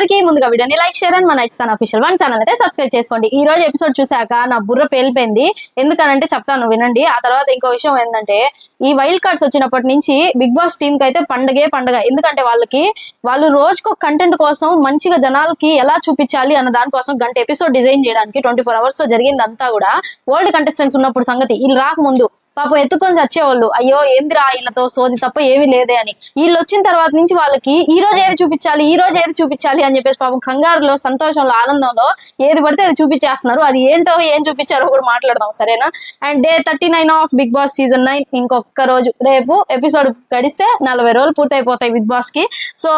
అందరికీ ముందుగా వీడియోని లైక్ షేర్ అండ్ మన ఇస్తాను అఫీషియల్ వన్ ఛానల్ అయితే సబ్స్క్రైబ్ చేసుకోండి. ఈ రోజు ఎపిసోడ్ చూసాక నా బుర్ర పేలిపోయింది. ఎందుకనంటే చెప్తాను వినండి. ఆ తర్వాత ఇంకో విషయం ఏంటంటే ఈ వైల్డ్ కార్డ్స్ వచ్చినప్పటి నుంచి బిగ్ బాస్ టీమ్కి అయితే పండగే పండగ. ఎందుకంటే వాళ్ళకి వాళ్ళు రోజుకు కంటెంట్ కోసం మంచిగా జనాలకి ఎలా చూపించాలి అన్న దానికోసం గంట ఎపిసోడ్ డిజైన్ చేయడానికి ట్వంటీ ఫోర్ అవర్స్లో జరిగిందంతా కూడా వరల్డ్ కంటెస్టెంట్స్ ఉన్నప్పుడు సంగతి. వీళ్ళు రాకముందు పాపం ఎత్తుకొని చచ్చేవాళ్ళు. అయ్యో ఏందిరా వీళ్ళతో? సోది తప్ప ఏమీ లేదే అని. వీళ్ళు వచ్చిన తర్వాత నుంచి వాళ్ళకి ఈ రోజు ఏది చూపించాలి ఈ రోజు ఏది చూపించాలి అని చెప్పేసి పాపం కంగారులో సంతోషంలో ఆనందంలో ఏది పడితే అది చూపించేస్తున్నారు. అది ఏంటో ఏం చూపించారో కూడా మాట్లాడదాం సరేనా? And day thirty nine of Bigg Boss season nine ఇంకొక రోజు. రేపు ఎపిసోడ్ గడిస్తే నలభై రోజులు పూర్తయిపోతాయి బిగ్ బాస్కి so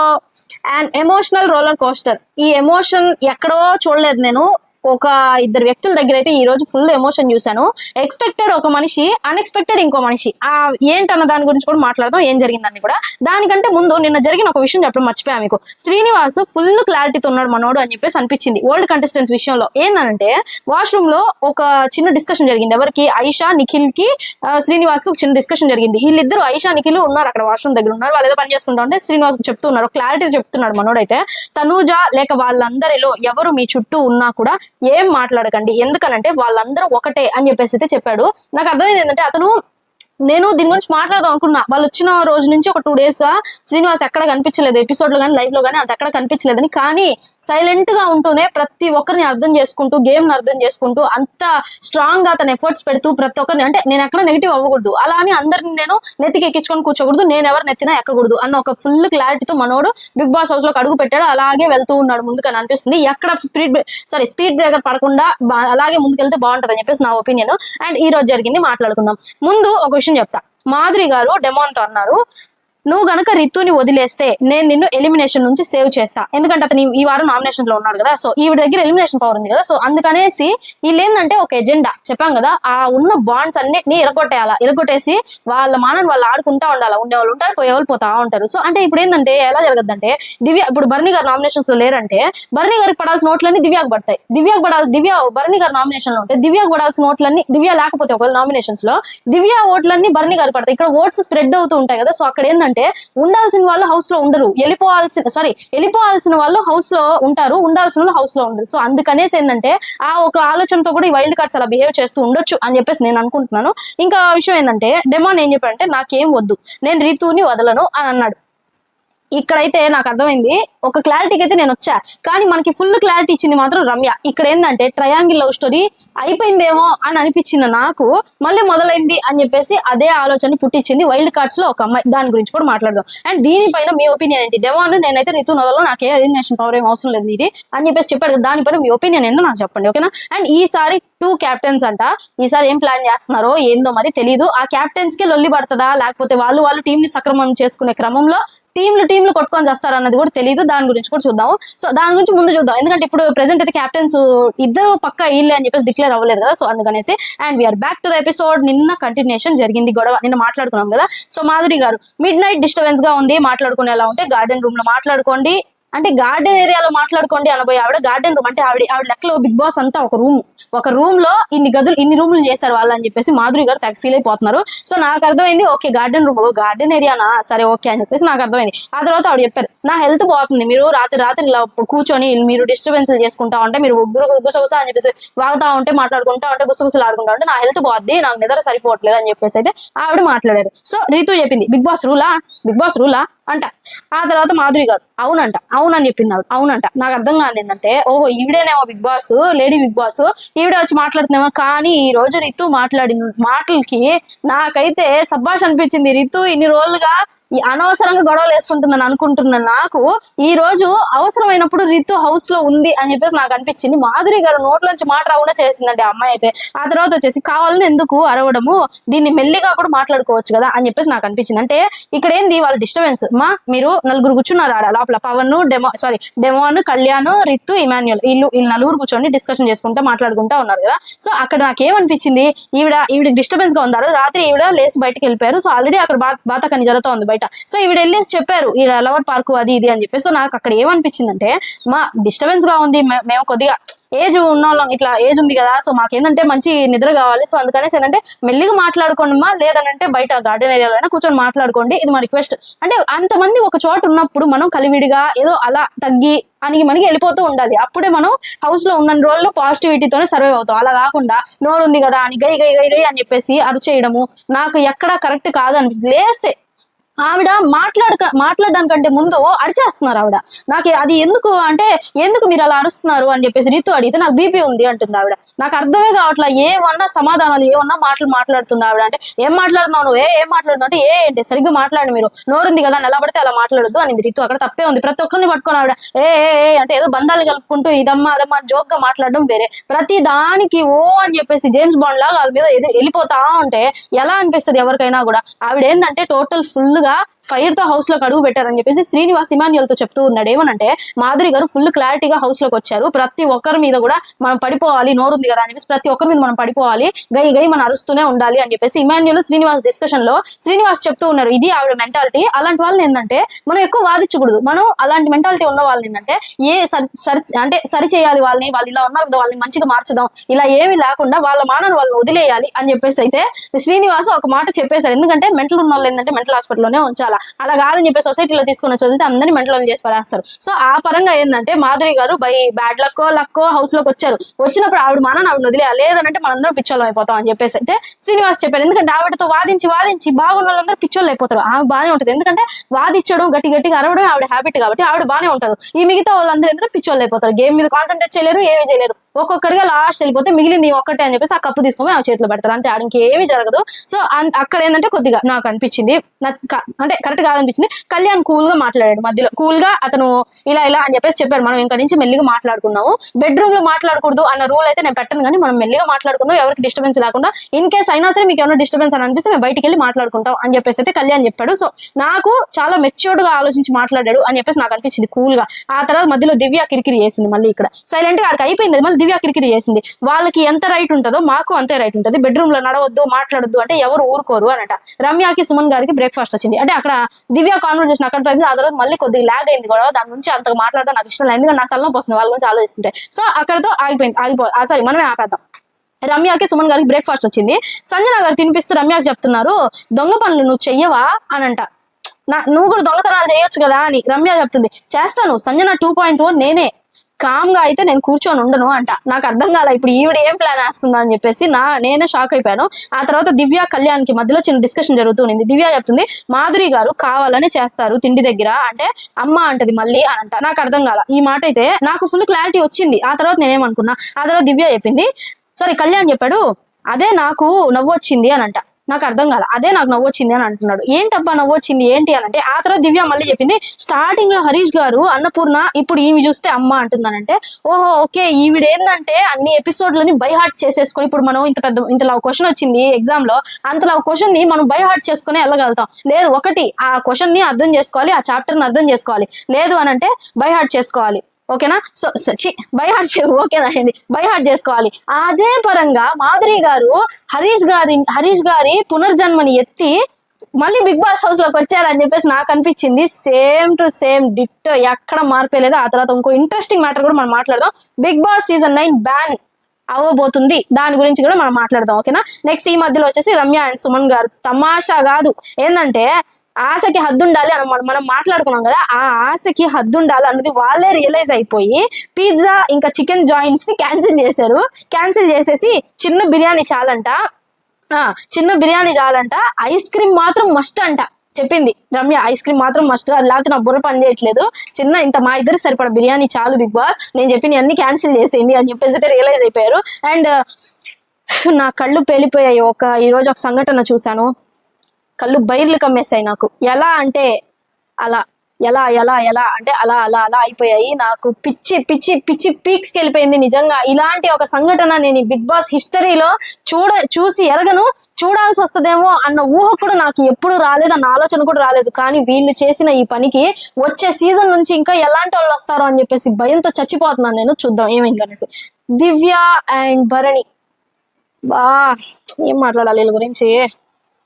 and emotional roller coaster ఈ ఎమోషన్ ఎక్కడో చూడలేదు నేను. ఒక ఇద్దరు వ్యక్తుల దగ్గర అయితే ఈ రోజు ఫుల్ ఎమోషన్ చూశాను. ఎక్స్పెక్టెడ్ ఒక మనిషి అన్ఎక్స్పెక్టెడ్ ఇంకో మనిషి. ఆ ఏంటన్న దాని గురించి కూడా మాట్లాడదాం ఏం జరిగిందని కూడా. దానికంటే ముందు నిన్న జరిగిన ఒక విషయం చెప్పడం మర్చిపోయా మీకు. శ్రీనివాస్ ఫుల్ క్లారిటీతో ఉన్నాడు మనోడు అని చెప్పేసి అనిపించింది ఓల్డ్ కంటెస్టెంట్స్ విషయంలో. ఏంటంటే వాష్రూమ్లో ఒక చిన్న డిస్కషన్ జరిగింది. ఎవరికి? ఐషా నిఖిల్కి శ్రీనివాస్కి ఒక చిన్న డిస్కషన్ జరిగింది. వీళ్ళిద్దరు ఐషా నిఖిల్ ఉన్నారు అక్కడ వాష్రూమ్ దగ్గర ఉన్నారు. వాళ్ళు ఏదో పని చేసుకుంటా ఉంటే శ్రీనివాస్ చెప్తున్నారు క్లారిటీ చెప్తున్నాడు మనోడైతే తనూజ లేక వాళ్ళందరిలో ఎవరు మీ చుట్టూ ఉన్నా కూడా ఏం మాట్లాడకండి? ఎందుకనంటే వాళ్ళందరూ ఒకటే అని చెప్పేసి అయితే చెప్పాడు. నాకు అర్థమైంది ఏంటంటే అతను నేను దీని గురించి మాట్లాడదాం అనుకున్నా. వాళ్ళు వచ్చిన రోజు నుంచి ఒక టూ డేస్గా శ్రీనివాస్ ఎక్కడ కనిపించలేదు ఎపిసోడ్లో కానీ లైవ్లో కానీ అంత ఎక్కడ కనిపించలేదని. కానీ సైలెంట్గా ఉంటూనే ప్రతి ఒక్కరిని అర్థం చేసుకుంటూ గేమ్ని అర్థం చేసుకుంటూ అంత స్ట్రాంగ్గా తన ఎఫర్ట్స్ పెడుతూ ప్రతి ఒక్కరిని అంటే నేను ఎక్కడ నెగిటివ్ అవ్వకూడదు. అలా అని అందరిని నేను నెత్తికి ఎక్కించుకొని కూర్చోకూడదు నేను ఎవరు నెత్తినా ఎక్కకూడదు అన్న ఒక ఫుల్ క్లారిటీతో మనోడు బిగ్ బాస్ హౌస్లోకి అడుగు పెట్టాడు. అలాగే వెళ్తూ ఉన్నాడు ముందుకని అనిపిస్తుంది. ఎక్కడ స్పీడ్ సారీ స్పీడ్ బ్రేకర్ పడకుండా అలాగే ముందుకెళ్తే బాగుంటది అని చెప్పేసి నా ఒపీనియన్ అండ్ ఈ రోజు జరిగింది మాట్లాడుకుందాం. ముందు ఒక విషయం చెప్తా. మాధురి గారు డెమోన్తో అన్నారు. నువ్వు గనక రితుని వదిలేస్తే నేను నిన్ను ఎలిమినేషన్ నుంచి సేవ్ చేస్తా. ఎందుకంటే అతను ఈ- వారం నామినేషన్లో ఉన్నాడు కదా. సో ఈవిడ దగ్గర ఎలిమినేషన్ పవర్ ఉంది కదా. సో అందుకనేసి వీళ్ళు ఏంటంటే ఒక ఎజెండా చెప్పాం కదా. ఆ ఉన్న బాండ్స్ అన్నిటిని ఇరగొట్టేయాలా? ఇరగొట్టేసి వాళ్ళ మానని వాళ్ళు ఆడుకుంటా ఉండాలి? ఉండే వాళ్ళు ఉంటారు పోయేవాళ్ళు పోతా ఉంటారు. సో అంటే ఇప్పుడు ఏంటంటే ఎలా జరగద్దంటే దివ్య ఇప్పుడు భరణి గారు నామినేషన్స్లో లేరంటే భరణి గారికి పడాల్సిన నోట్లన్నీ దివ్యాకు పడతాయి. దివ్యాకు పడాలి దివ్య భరణి గారు నామినేషన్లో ఉంటే దివ్యాకు పడాల్సిన నోట్లన్నీ దివ్య లేకపోతే ఒకవేళ నామినేషన్స్లో దివ్య ఓట్లన్నీ భరణి గారు పడతాయి. ఇక్కడ ఓట్స్ స్ప్రెడ్ అవుతూ ఉంటాయి కదా. సో అక్కడ ఏంటంటే ఉండాల్సిన వాళ్ళు హౌస్లో ఉండరు. వెళ్ళిపోవాల్సిన సారీ వెళ్ళిపోవాల్సిన వాళ్ళు హౌస్లో ఉంటారు ఉండాల్సిన వాళ్ళు హౌస్లో ఉండరు. సో అందుకనేసి ఏంటంటే ఆ ఒక ఆలోచనతో కూడా ఈ వైల్డ్ కార్డ్స్ అలా బిహేవ్ చేస్తూ ఉండొచ్చు అని చెప్పేసి నేను అనుకుంటున్నాను. ఇంకా విషయం ఏంటంటే డెమాన్ ఏం చెప్పాడంటే నాకేం వద్దు. నేను రీతుని వదలను అని అన్నాడు. ఇక్కడైతే నాకు అర్థమైంది. ఒక క్లారిటీకి అయితే నేను వచ్చా. కానీ మనకి ఫుల్ క్లారిటీ ఇచ్చింది మాత్రం రమ్య. ఇక్కడ ఏంటంటే ట్రయాంగిల్ లవ్ స్టోరీ అయిపోయిందేమో అని అనిపించింది నాకు. మళ్ళీ మొదలైంది అని చెప్పేసి అదే ఆలోచన పుట్టించింది వైల్డ్ కార్డ్స్లో ఒక అమ్మాయి. దాని గురించి కూడా మాట్లాడదాం. అండ్ దీనిపైన మీ ఒపీనియన్ ఏంటి? డెమోన్ నేనైతే రితు నదలో నాకే ఎలిమినేషన్ పవర్ ఏం అవసరం లేదు ఇది అని చెప్పేసి చెప్పాడు దానిపైన మీ ఒపీనియన్ ఏంటో నాకు చెప్పండి ఓకేనా అండ్ ఈసారి టూ క్యాప్టెన్స్ అంట. ఈసారి ఏం ప్లాన్ చేస్తున్నారో ఏందో మరి తెలియదు ఆ క్యాప్టెన్స్కి లొల్లి పడుతుందా? లేకపోతే వాళ్ళు వాళ్ళు టీం ని సక్రమం చేసుకునే క్రమంలో టీంలు టీంలు కొట్టుకొని చేస్తారు అన్నది కూడా తెలియదు దాని గురించి కూడా చూద్దాం సో దాని గురించి ముందు చూద్దాం. ఎందుకంటే ఇప్పుడు ప్రెసెంట్ అయితే క్యాప్టెన్స్ ఇద్దరు పక్క వీళ్ళే అని చెప్పేసి డిక్లేర్ అవ్వలేదు కదా. సో అందుకనేసి and we are back to the episode నిన్న కంటిన్యూషన్ జరిగింది గొడవ. నిన్న మాట్లాడుకున్నాం కదా. సో మాధురి గారు మిడ్ నైట్ డిస్టర్బెన్స్గా ఉంది. మాట్లాడుకునేలా ఉంటే గార్డెన్ రూమ్లో మాట్లాడుకోండి. అంటే గార్డెన్ ఏరియాలో మాట్లాడుకోండి అనబోయే ఆవిడ గార్డెన్ రూమ్ అంటే ఆవిడ ఆవిడ లెక్కలో బిగ్ బాస్ అంతా ఒక రూమ్ ఒక రూమ్లో ఇన్ని గదులు ఇన్ని రూమ్లు చేశారు వాళ్ళు అని చెప్పేసి మాధురి గారు తెగ ఫీల్ అయిపోతున్నారు. సో నాకు అర్థమైంది ఓకే గార్డెన్ రూమ్ గార్డెన్ ఏరియానా సరే ఓకే అని చెప్పేసి నాకు అర్థమైంది. ఆ తర్వాత ఆవిడ చెప్పారు నా హెల్త్ పోతుంది మీరు రాత్రి రాత్రి ఇలా కూర్చొని మీరు డిస్టర్బెన్స్ చేసుకుంటా ఉంటే మీరు ఒగ్గురు గుసగుస అని చెప్పేసి వాగుతా ఉంటే మాట్లాడుకుంటా ఉంటే గుసగుసలు ఆడుకుంటా ఉంటే నా హెల్త్ పోద్ది నాకు నిద్ర సరిపోవట్లేదు అని చెప్పేసి అయితే ఆవిడ మాట్లాడారు. సో రీతు చెప్పింది బిగ్ బాస్ రూలా? బిగ్ బాస్ రూలా? అంట. ఆ తర్వాత మాధురి గారు అవునంట అవునని చెప్పింది ఆవిడ అవునంట. నాకు అర్థం కాదు ఏంటంటే ఓహో ఈవిడేనేమో Bigg Boss lady Bigg Boss ఈవిడే వచ్చి మాట్లాడుతున్నామో కానీ ఈ రోజు రితు మాట్లాడిన మాటలకి నాకైతే సబ్బాష్ అనిపించింది. రితు ఇన్ని రోజులుగా అనవసరంగా గొడవలు వేసుకుంటుందని అనుకుంటున్నాను నాకు ఈ రోజు అవసరమైనప్పుడు రితు హౌస్లో ఉంది అని చెప్పేసి నాకు అనిపించింది. మాధురి గారు నోట్లోంచి మాట రాకుండా చేసిందండి అమ్మాయి అయితే. ఆ తర్వాత వచ్చేసి కావాలని ఎందుకు అరవడము? దీన్ని మెల్లిగా కూడా మాట్లాడుకోవచ్చు కదా అని చెప్పేసి నాకు అనిపించింది. అంటే ఇక్కడ ఏంది వాళ్ళ డిస్టర్బెన్స్ మా మీరు నలుగురు కూర్చున్నారు ఆడ లోపల Pawan demo sorry demon Kalyan Ritu Emmanuel. వీళ్ళు వీళ్ళు నలుగురు కూర్చొని డిస్కషన్ చేసుకుంటా మాట్లాడుకుంటా ఉన్నారు కదా. సో అక్కడ నాకు ఏమనిపించింది ఈవిడ ఈవిడ డిస్టర్బెన్స్గా ఉన్నారు. రాత్రి ఈవిడ లేచి బయటకు వెళ్ళిపోయారు. సో ఆల్రెడీ అక్కడ బా బాతకని జరుగుతోంది బయట. సో ఈవిడ వెళ్ళేసి చెప్పారు ఈ లవర్ పార్క్ అది ఇది అని చెప్పి సో నాకు అక్కడ ఏమనిపించిందంటే మా డిస్టర్బెన్స్గా ఉంది. మేము కొద్దిగా ఏజ్ ఉన్న వాళ్ళం ఇట్లా ఏజ్ ఉంది కదా సో మాకేంటంటే మంచి నిద్ర కావాలి. సో అందుకనేసి ఏంటంటే మెల్లిగా మాట్లాడుకోండి మా లేదనంటే బయట గార్డెన్ ఏరియాలో అయినా కూర్చొని మాట్లాడుకోండి ఇది మా రిక్వెస్ట్. అంటే అంతమంది ఒక చోట ఉన్నప్పుడు మనం కలివిడిగా ఏదో అలా తగ్గి అని మనకి వెళ్ళిపోతూ ఉండాలి. అప్పుడే మనం హౌస్లో ఉన్న రోజుల్లో పాజిటివిటీతోనే సర్వైవ్ అవుతాం. అలా కాకుండా నోరు ఉంది కదా అని గై గై గై గై అని చెప్పేసి అరుచేయడము నాకు ఎక్కడా కరెక్ట్ కాదు అనిపిస్తుంది లేస్తే ఆవిడ మాట్లాడక మాట్లాడడానికంటే ముందు అరిచేస్తున్నారు ఆవిడ. నాకు అది ఎందుకు అంటే ఎందుకు మీరు అలా అరుస్తున్నారు అని చెప్పేసి రీతు అడిగితే నాకు బీపీ ఉంది అంటుంది ఆవిడ. నాకు అర్థమే కావట్లా ఏమన్నా సమాధానాలు ఏమన్నా మాటలు మాట్లాడుతుంది ఆవిడ అంటే ఏం మాట్లాడుతున్నావు నువ్వు? ఏ ఏం మాట్లాడుతున్నావు? అంటే ఏ ఏంటి? సరిగ్గా మాట్లాడండి మీరు. నోరుంది కదా నిలబడితే అలా మాట్లాడద్దు అని రీతు. అక్కడ తప్పే ఉంది. ప్రతి ఒక్కరిని పట్టుకొని ఆవిడ ఏ ఏ అంటే ఏదో బంధాలు కలుపుకుంటూ ఇదమ్మా అదమ్మా జోక్గా మాట్లాడడం వేరే. ప్రతి దానికి ఓ అని చెప్పేసి జేమ్స్ బాండ్ లాగా వాళ్ళ మీద వెళ్ళిపోతా ఉంటే ఎలా అనిపిస్తుంది ఎవరికైనా కూడా. ఆవిడ ఏంటంటే టోటల్ ఫుల్ గా ఫైర్తో హౌస్లోకి అడుగు పెట్టారని చెప్పేసి శ్రీనివాస్ ఇమాన్యుల్తో చెప్తూ ఉన్నాడు. ఏమనంటే మాధురి గారు ఫుల్ క్లారిటీగా హౌస్లోకి వచ్చారు. ప్రతి ఒక్కరి మీద కూడా మనం పడిపోవాలి నోరుంది కదా అని చెప్పేసి ప్రతి ఒక్కరి మీద మనం పడిపోవాలి గై గై మనం అరుస్తూనే ఉండాలి అని చెప్పేసి ఇమాన్యుల్ శ్రీనివాస్ డిస్కషన్లో శ్రీనివాస్ చెప్తూ ఉన్నారు. ఇది ఆవిడ మెంటాలిటీ అలాంటి వాళ్ళని ఏంటంటే మనం ఎక్కువ వాదించకూడదు. మనం అలాంటి మెంటాలిటీ ఉన్న వాళ్ళని ఏంటంటే ఏ సరి సరి- అంటే సరి చేయాలి వాళ్ళని వాళ్ళు ఇలా ఉన్నారు కదా వాళ్ళని మంచిగా మార్చదాం. ఇలా ఏమీ లేకుండా వాళ్ళ మానని వాళ్ళని వదిలేయాలి అని చెప్పేసి అయితే శ్రీనివాస్ ఒక మాట చెప్పేశారు ఎందుకంటే మెంటల్ ఉన్న వాళ్ళు ఏంటంటే మెంటల్ హాస్పిటల్ హాస్పిటల్లోనే ఉంచాలా. అలా కాదని చెప్పి సొసైటీలో తీసుకున్న చదివితే అందరినీ మెంటల్ చేసి పడేస్తారు. సో ఆ పరంగా ఏంటంటే మాధురి గారు బై బ్యాడ్ లక్కో లక్కో హౌస్లోకి వచ్చారు. వచ్చినప్పుడు ఆవిడ మానని ఆవిడ వదిలేయాలి లేదనంటే మనందరం పిచ్చోళ్ళు అయిపోతాం అని చెప్పేసి అయితే శ్రీనివాస్ చెప్పారు. ఎందుకంటే ఆవిడతో వాదించి వాదించి బాగున్న వాళ్ళందరూ పిచ్చోళ్ళు అయిపోతారు. ఆమె బాగానే ఉంటుంది. ఎందుకంటే వాదించడం గట్టి గట్టిగా అరవడం ఆవిడ హ్యాబిట్ కాబట్టి ఆవిడ బాగానే ఉంటారు ఈ మిగతా వాళ్ళందరూ ఎందుకంటే పిచ్చోళ్ళు అయిపోతారు? గేమ్ మీద కాన్సన్ట్రేట్ చేయలేరు ఏమీ చేయలేరు. ఒక్కొక్కరిగా లాస్ట్ వెళ్ళిపోతే మిగిలింది ఒక్కటే అని చెప్పేసి ఆ కప్పు తీసుకొని ఆమె చేతిలో పెడతారు. అంతే ఆడికి ఏమీ జరగదు. సో అన్- అక్కడ ఏంటంటే కొద్దిగా నాకు అనిపించింది. అంటే కరెక్ట్ కాదనిపించింది. కళ్యాణ్ కూల్గా మాట్లాడాడు మధ్యలో. కూల్గా అతను ఇలా ఇలా అని చెప్పేసి చెప్పారు. మనం ఇంకా నుంచి మెల్లిగా మాట్లాడుకుందాము. బెడ్రూమ్లో మాట్లాడకూడదు అన్న రూల్ అయితే నేను పెట్టను కానీ మనం మెల్లిగా మాట్లాడుకుందాం ఎవరికి డిస్టర్బెన్స్ లేకుండా ఇన్ కేస్ అయినా సరే మీకు ఏమైనా డిస్టర్బెన్స్ అని అనిపిస్తే మేము బయటికి వెళ్ళి మాట్లాడుకుంటాం అని చెప్పేసి అయితే కళ్యాణ్ చెప్పాడు. సో నాకు చాలా మెచ్యూర్డ్గా ఆలోచించి మాట్లాడాడు అని చెప్పేసి నాకు అనిపించింది కూల్గా ఆ తర్వాత మధ్యలో దివ్య కిరికిరి చేసింది మళ్ళీ ఇక్కడ. సైలెంట్గా ఆడికి అయిపోయింది. మళ్ళీ దివ్య కిరికిరి చేసింది. వాళ్ళకి ఎంత రైట్ ఉంటుందో మాకు అంతే రైట్ ఉంటుంది. బెడ్రూమ్లో నడవద్దు మాట్లాడొద్దు అంటే ఎవరు ఊరుకోరు అనట రమ్యకి సుమన్ గారికి బ్రేక్ఫాస్ట్ వచ్చింది. అంటే అక్కడ దివ్య కాన్వర్సేషన్ అక్కడ పోయింది ఆ తర్వాత మళ్ళీ కొద్దిగా లాగ్ అయింది గొడవ. దాని గురించి అంతగా మాట్లాడడం నాకు ఇష్టం లేదు. ఎందుకంటే నాకు తలనొప్పి వస్తుంది. వాళ్ళ గురించి ఆలోచిస్తుంటే. సో అక్కడతో ఆగిపోయింది. ఆగిపో సారీ మనమే ఆపేద్దాం. రమ్యకి సుమన్ గారికి బ్రేక్ఫాస్ట్ వచ్చింది. సంజన గారు తినిపిస్తూ రమ్యకి చెప్తున్నారు దొంగ పనులు నువ్వు చెయ్యవా? అని అంట నా నువ్వు కూడా దొంగతనాలు చేయొచ్చు కదా అని రమ్య చెప్తుంది. చేస్తాను. సంజన టూ పాయింట్ నేనే. కామ్గా అయితే నేను కూర్చొని ఉండను అంట. నాకు అర్థం కాల ఇప్పుడు ఈవిడ ఏం ప్లాన్ వేస్తుందా అని చెప్పేసి నా నేనే షాక్ అయిపోయాను. ఆ తర్వాత దివ్య కళ్యాణ్కి మధ్యలో చిన్న డిస్కషన్ జరుగుతుంది దివ్య చెప్తుంది మాధురి గారు కావాలని చేస్తారు తిండి దగ్గర. అంటే అమ్మ అంటది మళ్ళీ అని అంట. నాకు అర్థం కాల. ఈ మాట అయితే నాకు ఫుల్ క్లారిటీ వచ్చింది. ఆ తర్వాత నేనేమనుకున్నా ఆ తర్వాత దివ్య చెప్పింది సారీ కళ్యాణ్ చెప్పాడు అదే నాకు నవ్వు వచ్చింది అని అంట. నాకు అర్థం కాదు అదే నాకు నవ్వు వచ్చింది అని అంటున్నాడు. ఏంటబ్బా నవ్వు వచ్చింది ఏంటి అని అంటే ఆ తర్వాత దివ్య మళ్ళీ చెప్పింది స్టార్టింగ్లో హరీష్ గారు అన్నపూర్ణ ఇప్పుడు ఈమె చూస్తే అమ్మ అంటుందనంటే ఓహో ఓకే ఈవిడ ఏంటంటే అన్ని ఎపిసోడ్లని బై హార్ట్ చేసేసుకొని ఇప్పుడు మనం ఇంత పెద్ద ఇంతలా క్వశ్చన్ వచ్చింది ఎగ్జామ్లో అంతలా క్వశ్చన్ని మనం బై హార్ట్ చేసుకుని వెళ్ళగలుగుతాం. లేదు ఒకటి ఆ క్వశ్చన్ని అర్థం చేసుకోవాలి ఆ చాప్టర్ని అర్థం చేసుకోవాలి. లేదు అని అంటే బై హార్ట్ చేసుకోవాలి. ఓకేనా? సో బై హార్ట్ ఓకేనా అయింది బై హార్ట్ చేసుకోవాలి. అదే పరంగా మాధురి గారు హరీష్ గారి హరీష్ గారి పునర్జన్మని ఎత్తి మళ్ళీ బిగ్ బాస్ హౌస్లోకి వచ్చారని చెప్పేసి నాకు అనిపించింది. సేమ్ టు సేమ్ డిక్ట్ ఎక్కడ మార్పే లేదు. ఆ తర్వాత ఇంకో ఇంట్రెస్టింగ్ మ్యాటర్ కూడా మనం మాట్లాడదాం. Bigg Boss season nine ban. అవ్వబోతుంది. దాని గురించి కూడా మనం మాట్లాడదాం ఓకేనా? నెక్స్ట్ ఈ మధ్యలో వచ్చేసి రమ్య అండ్ సుమన్ గారు. తమాషా కాదు. ఏంటంటే ఆశకి హద్దు ఉండాలి అని మనం మనం మాట్లాడుకున్నాం కదా ఆ ఆశకి హద్దు ఉండాలి అన్నది వాళ్ళే రియలైజ్ అయిపోయి పిజ్జా ఇంకా చికెన్ జాయింట్స్ని క్యాన్సిల్ చేశారు. క్యాన్సిల్ చేసేసి చిన్న బిర్యానీ చాలంట. ఆ చిన్న బిర్యానీ చాలంట. ఐస్ క్రీమ్ మాత్రం మస్ట్ అంట. చెప్పింది రమ్య ఐస్ క్రీమ్ మాత్రం మస్ట్ అది లేకపోతే నా బుర్ర పని చేయట్లేదు. చిన్న ఇంత మా ఇద్దరు సరిపడ బిర్యానీ చాలు బిగ్ బాస్. నేను చెప్పిన అన్ని క్యాన్సిల్ చేసేయండి అని చెప్పేసి అయితే రియలైజ్ అయిపోయారు. అండ్ నా కళ్ళు పేలిపోయాయి. ఒక ఈరోజు ఒక సంఘటన చూశాను. కళ్ళు బైర్లు కమ్మేశాయి నాకు. ఎలా అంటే అలా ఎలా ఎలా ఎలా అంటే అలా అలా అలా అయిపోయాయి. నాకు పిచ్చి పిచ్చి పిచ్చి పీక్స్కి వెళ్ళిపోయింది నిజంగా. ఇలాంటి ఒక సంఘటన నేను బిగ్ బాస్ హిస్టరీలో చూడ చూసి ఎరగను. చూడాల్సి వస్తుందేమో అన్న ఊహ కూడా నాకు ఎప్పుడు రాలేదు అన్న ఆలోచన కూడా రాలేదు. కానీ వీళ్ళు చేసిన ఈ పనికి వచ్చే సీజన్ నుంచి ఇంకా ఎలాంటి వాళ్ళు వస్తారో అని చెప్పేసి భయంతో చచ్చిపోతున్నాను నేను. చూద్దాం ఏమైంది అనేసి. దివ్య అండ్ భరణి. బా ఏం మాట్లాడాలి వీళ్ళ గురించి?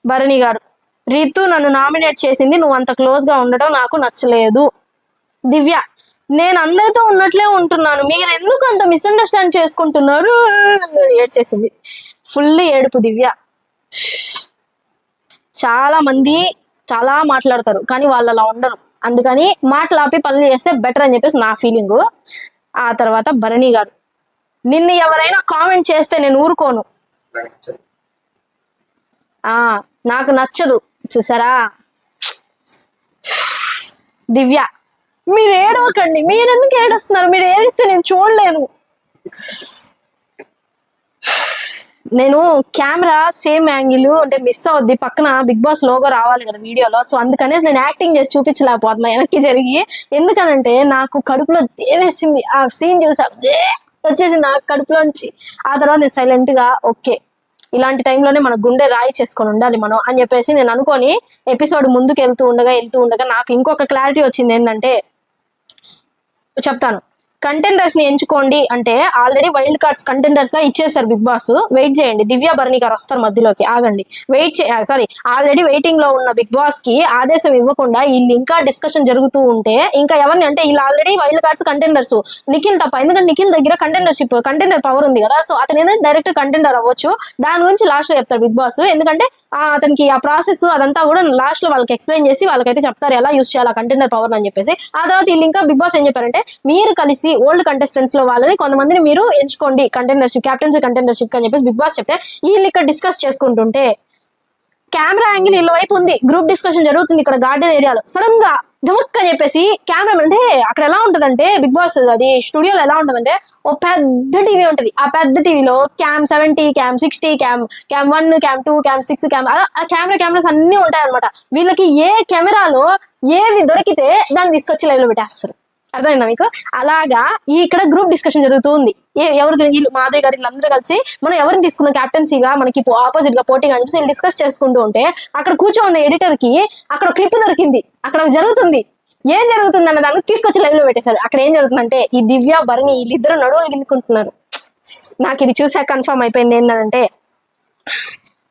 భరణి గారు. రీతు నన్ను నామినేట్ చేసింది నువ్వు అంత క్లోజ్గా ఉండడం నాకు నచ్చలేదు. దివ్య నేను అందరితో ఉన్నట్లే ఉంటున్నాను. మీరు ఎందుకు అంత మిస్అండర్స్టాండ్ చేసుకుంటున్నారు? ఏడ్చేసింది ఫుల్ ఏడుపు దివ్య. చాలా మంది చాలా మాట్లాడతారు కానీ వాళ్ళు అలా ఉండరు. అందుకని మాటలు ఆపి పనులు చేస్తే బెటర్ అని చెప్పేసి నా ఫీలింగ్. ఆ తర్వాత భరణి గారు నిన్ను ఎవరైనా కామెంట్ చేస్తే నేను ఊరుకోను. ఆ నాకు నచ్చదు. చూసారా? దివ్య మీరు ఏడవకండి. మీరు ఎందుకు ఏడుస్తున్నారు? మీరు ఏడిస్తే నేను చూడలేను. నేను కెమెరా సేమ్ యాంగిల్ అంటే మిస్ అవుద్ది. పక్కన బిగ్ బాస్ లోగో రావాలి కదా వీడియోలో. సో అందుకనే నేను యాక్టింగ్ చేసి చూపించలేకపోతున్నా. వెనక్కి జరిగి. ఎందుకనంటే నాకు కడుపులో దేవేసింది. ఆ సీన్ చూసా దే! వచ్చేసింది నాకు కడుపులోంచి. ఆ తర్వాత నేను సైలెంట్గా ఓకే ఇలాంటి టైంలోనే మన గుండె రాయి చేసుకొని ఉండాలి మనం అని చెప్పేసి నేను అనుకొని ఎపిసోడ్ ముందుకు వెళ్తూ ఉండగా వెళ్తూ ఉండగా నాకు ఇంకొక క్లారిటీ వచ్చింది ఏంటంటే చెప్తాను. కంటెండర్స్ని ఎంచుకోండి అంటే ఆల్రెడీ వైల్డ్ కార్డ్స్ కంటెండర్స్గా ఇచ్చేసారు బిగ్ బాస్ వెయిట్ చేయండి. దివ్య భరణి గారు వస్తారు మధ్యలోకి. ఆగండి. వెయిట్ చే సారీ ఆల్రెడీ వెయిటింగ్లో ఉన్న బిగ్ బాస్కి ఆదేశం ఇవ్వకుండా వీళ్ళు ఇంకా డిస్కషన్ జరుగుతూ ఉంటే ఇంకా ఎవరిని అంటే వీళ్ళు already wild cards contenders Nikhil తప్ప. ఎందుకంటే నిఖిల్ దగ్గర కంటెండర్షిప్ కంటెండర్ పవర్ ఉంది కదా. సో అతను ఏంటంటే డైరెక్ట్ కంటెండర్ అవ్వచ్చు. దాని గురించి లాస్ట్లో చెప్తారు బిగ్ బాస్ ఎందుకంటే అతనికి ఆ ప్రాసెస్ అదంతా కూడా లాస్ట్లో వాళ్ళకి ఎక్స్ప్లెయిన్ చేసి వాళ్ళకైతే చెప్తారు ఎలా యూస్ చేయాలి కంటైనర్ పవర్ అని చెప్పేసి. ఆ తర్వాత వీళ్ళు ఇంకా బిగ్ బాస్ ఏం చెప్పారంటే మీరు కలిసి ఓల్డ్ కంటెస్టెంట్స్లో వాళ్ళని కొంతమందిని మీరు ఎంచుకోండి కంటైనర్షిప్ క్యాప్టెన్సీ కంటైనర్షిప్ అని చెప్పేసి బిగ్ బాస్ చెప్తే వీళ్ళు ఇక్కడ డిస్కస్ చేసుకుంటుంటే కెమెరా యాంగిల్ ఇళ్ళ వైపు ఉంది. గ్రూప్ డిస్కషన్ జరుగుతుంది ఇక్కడ గార్డెన్ ఏరియాలో. సడన్గా ధమక్ అని చెప్పేసి కెమెరా అంటే అక్కడ ఎలా ఉంటదంటే బిగ్ బాస్ అది స్టూడియోలో ఎలా ఉంటదంటే ఓ పెద్ద టీవీ ఉంటది. ఆ పెద్ద టీవీలో cam seventy cam sixty cam cam one cam two cam six cam అలా ఆ కెమెరా కెమెరాస్ అన్ని ఉంటాయి అనమాట వీళ్ళకి ఏ కెమెరాలో ఏది దొరికితే దాన్ని తీసుకొచ్చి లైవ్లో పెట్టేస్తారు. అర్థమైందా మీకు? అలాగా ఈ ఇక్కడ గ్రూప్ డిస్కషన్ జరుగుతుంది ఏ ఎవరు వీళ్ళు మాధవి గారు వీళ్ళందరూ కలిసి మనం ఎవరిని తీసుకున్న క్యాప్టెన్సీగా మనకి ఆపోజిట్గా పోటీగా అని చెప్పి వీళ్ళు డిస్కస్ చేసుకుంటూ ఉంటే అక్కడ కూర్చోన్న ఎడిటర్కి అక్కడ క్లిప్ దొరికింది. అక్కడ జరుగుతుంది. ఏం జరుగుతుంది అన్న దాన్ని తీసుకొచ్చి లైవ్లో పెట్టేశారు. అక్కడ ఏం జరుగుతుందంటే ఈ దివ్య భరణి వీళ్ళిద్దరు నడువులు గిన్నుకుంటున్నారు. నాకు ఇది చూసాక కన్ఫర్మ్ అయిపోయింది ఏంటంటే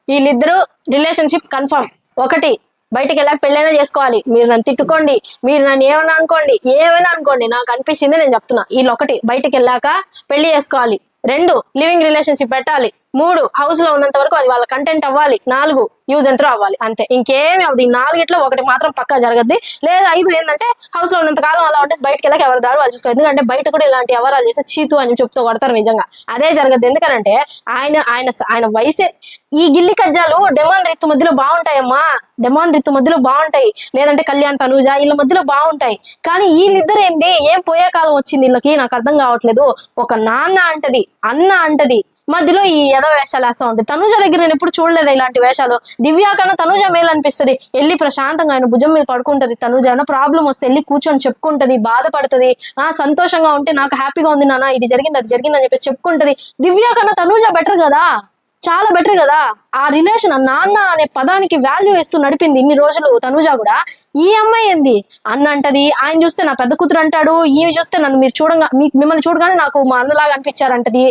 వీళ్ళిద్దరూ రిలేషన్షిప్ కన్ఫర్మ్ ఒకటి బయటికి ఎలా పెళ్ళైనా చేసుకోవాలి. మీరు నన్ను తిట్టుకోండి. మీరు నన్ను ఏమైనా అనుకోండి. ఏమైనా అనుకోండి. నాకు అనిపించింది నేను చెప్తున్నా. వీళ్ళు ఒకటి బయటకు వెళ్ళాక పెళ్ళి చేసుకోవాలి. రెండు లివింగ్ రిలేషన్షిప్ పెట్టాలి. మూడు హౌస్లో ఉన్నంత వరకు అది వాళ్ళ కంటెంట్ అవ్వాలి. నాలుగు యూజ్ అండ్ త్రో అవ్వాలి. అంతే. ఇంకేమి అవ్వదు. ఈ నాలుగిట్లో ఒకటి మాత్రం పక్కా జరగద్ది. లేదా ఐదు ఏంటంటే హౌస్లో ఉన్నంత కాలం అలా ఉంటే బయటకి వెళ్ళక ఎవరి దారు వాళ్ళు చూసుకోవాలి ఎందుకంటే బయట కూడా ఇలాంటి ఎవరాలు చేస్తే చీతు అని చెప్తూ కొడతారు నిజంగా. అదే జరగద్దు. ఎందుకంటే ఆయన ఆయన ఆయన వయసే. ఈ గిల్లి కజ్జాలు డెమాన్ రిత్తు మధ్యలో బాగుంటాయమ్మా. డెమాన్ రిత్తు మధ్యలో బాగుంటాయి. లేదంటే కళ్యాణ్ తనూజ వీళ్ళ మధ్యలో బాగుంటాయి. కానీ వీళ్ళిద్దరు ఏంది? ఏం పోయే కాలం వచ్చింది? వీళ్ళకి నాకు అర్థం కావట్లేదు. ఒక నాన్న అంటది అన్న అంటది మధ్యలో ఈ ఎద వేషాలు వేస్తా ఉంటాయి తనుజ దగ్గర నేను ఎప్పుడు చూడలేదు ఇలాంటి వేషాలు. దివ్య కన్నా తనుజ మేలు అనిపిస్తుంది. వెళ్ళి ప్రశాంతంగా ఆయన భుజం మీద పడుకుంటది. తనుజ ఏమైనా ప్రాబ్లం వస్తే వెళ్ళి కూర్చొని చెప్పుకుంటది బాధపడుతుంది. ఆ సంతోషంగా ఉంటే నాకు హ్యాపీగా ఉంది నాన్న ఇది జరిగింది అది జరిగింది అని చెప్పేసి చెప్పుకుంటది. దివ్య కన్నా తనుజ బెటర్ కదా? చాలా బెటర్ కదా? ఆ రిలేషన్ ఆ నాన్న అనే పదానికి వాల్యూ ఇస్తూ నడిపింది ఇన్ని రోజులు తనుజ కూడా. ఈ అమ్మాయి ఏంది? అన్న అంటది ఆయన చూస్తే నా పెద్ద కూతురు అంటాడు ఈమె చూస్తే నన్ను మీరు చూడంగా మీకు మిమ్మల్ని చూడగానే నాకు మా అన్నలాగా అనిపించారంటది.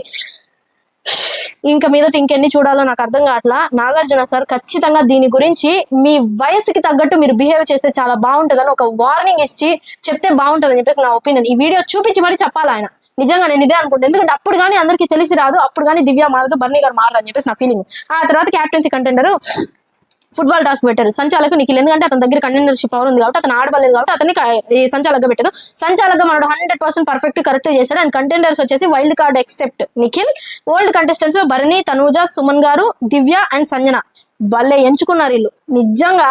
ఇంకా మీదట ఇంకెన్ని చూడాలో నాకు అర్థం కావట్లా. నాగార్జున సార్ ఖచ్చితంగా దీని గురించి మీ వయసుకి తగ్గట్టు మీరు బిహేవ్ చేస్తే చాలా బాగుంటుందని ఒక వార్నింగ్ ఇచ్చి చెప్తే బాగుంటుందని చెప్పేసి నా ఒపీనియన్ ఈ వీడియో చూపించి మరీ చెప్పాలి ఆయన. నిజంగా నేను ఇదే అనుకుంటాను ఎందుకంటే అప్పుడు కానీ అందరికీ తెలిసి రాదు అప్పుడు కానీ దివ్య మారదు బర్నీ గారు మారదు అని చెప్పేసి నా ఫీలింగ్ ఆ తర్వాత క్యాప్టెన్సీ కంటెండర్ ఫుట్బాల్ టాస్క్ పెట్టారు. సంచాలకు నిఖిల్. ఎందుకంటే అతని దగ్గర కంటైనర్షిప్ పవర్ ఉంది కాబట్టి అతను ఆడబలేదు కాబట్టి అతన్ని ఈ సంచాలకగా పెట్టారు సంచాలకగా మనడు హండ్రెడ్ పర్సెంట్ పర్ఫెక్ట్ కరెక్ట్ చేశాడు. అండ్ కంటెండర్స్ వచ్చేసి wild card except Nikhil. Old కంటెస్టెంట్స్లో Bharani Tanuja Suman garu Divya and Sanjana. భలే ఎంచుకున్నారు వీళ్ళు. నిజంగా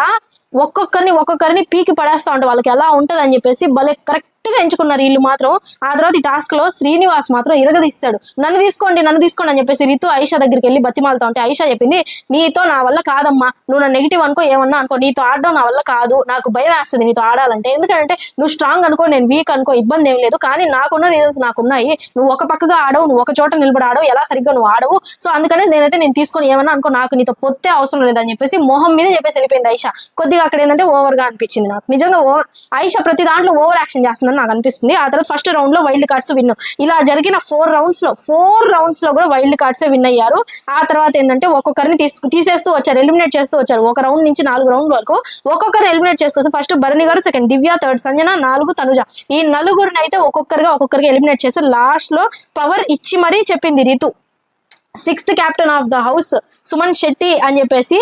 ఒక్కొక్కరిని ఒక్కొక్కరిని పీకి పడేస్తా ఉంటారు. వాళ్ళకి ఎలా ఉంటుంది అని చెప్పేసి భలే కరెక్ట్ కరెక్ట్గా ఎంచుకున్నారు వీళ్ళు మాత్రం. ఆ తర్వాత ఈ టాస్క్లో శ్రీనివాస్ మాత్రం ఇరగదీస్తాడు. నన్ను తీసుకోండి నన్ను తీసుకోండి అని చెప్పేసి రితు ఐషా దగ్గరికి వెళ్ళి బతిమాలుతా ఉంటే ఐషా చెప్పింది నీతో నా వల్ల కాదమ్మా. నువ్వు నా నెగిటివ్ అనుకో ఏమన్నా అనుకో. నీతో ఆడడం నా వల్ల కాదు. నాకు భయం వేస్తుంది నీతో ఆడాలంటే. ఎందుకంటే నువ్వు స్ట్రాంగ్ అనుకో నేను వీక్ అనుకో ఇబ్బంది ఏం లేదు. కానీ నాకున్న రీజన్స్ నాకున్నాయి. నువ్వు ఒక పక్కగా ఆడవు నువ్వు ఒక చోట నిలబడి ఆడవు ఎలా సరిగ్గా నువ్వు ఆడవు? సో అందుకనే నేనైతే నేను తీసుకొని ఏమన్నా అనుకో నాకు నీతో పొత్తే అవసరం లేదని చెప్పేసి మొహం మీద చెప్పేసి వెళ్ళిపోయింది ఐషా. కొద్దిగా అక్కడ ఏంటంటే ఓవర్గా అనిపించింది నాకు. నిజంగా ఓవర్ ఐషా ప్రతి దాంట్లో ఓవర్ యాక్షన్ చేస్తుంది. వస్తుందని నాకు అనిపిస్తుంది. ఆ తర్వాత ఫస్ట్ రౌండ్లో వైల్డ్ కార్డ్స్ విన్ ఇలా జరిగిన ఫోర్ రౌండ్స్లో ఫోర్ రౌండ్స్లో కూడా వైల్డ్ కార్డ్స్ విన్ అయ్యారు. ఆ తర్వాత ఏంటంటే ఒక్కొక్కరిని తీసు తీసేస్తూ వచ్చారు ఎలిమినేట్ చేస్తూ వచ్చారు. ఒక రౌండ్ నుంచి నాలుగు రౌండ్ వరకు ఒక్కొక్కరు ఎలిమినేట్ చేస్తూ ఫస్ట్ భరణి గారు సెకండ్ దివ్య థర్డ్ సంజన నాలుగు తనుజ. ఈ నలుగురిని అయితే ఒక్కొక్కరుగా ఒక్కొక్కరికి ఎలిమినేట్ చేసి లాస్ట్లో పవర్ ఇచ్చి మరీ చెప్పింది Ritu. Sixth captain of the house Suman Shetty అని చెప్పేసి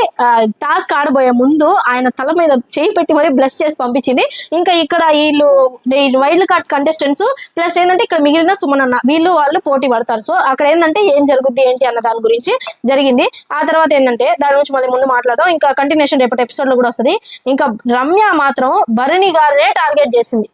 టాస్క్ ఆడబోయే ముందు ఆయన తల మీద చేయి పెట్టి మరీ బ్లెస్ చేసి పంపించింది. ఇంకా ఇక్కడ వీళ్ళు వైల్డ్ కార్డ్ కంటెస్టెంట్స్ ప్లస్ ఏంటంటే ఇక్కడ మిగిలిన సుమన్ అన్న వీళ్ళు వాళ్ళు పోటీ పడతారు. సో అక్కడ ఏంటంటే ఏం జరుగుద్ది ఏంటి అన్న దాని గురించి జరిగింది. ఆ తర్వాత ఏంటంటే దాని గురించి మళ్ళీ ముందు మాట్లాడదాం. ఇంకా కంటిన్యూషన్ రేపటి ఎపిసోడ్లో కూడా వస్తుంది. ఇంకా రమ్య మాత్రం భరణి గారినే టార్గెట్ చేసింది.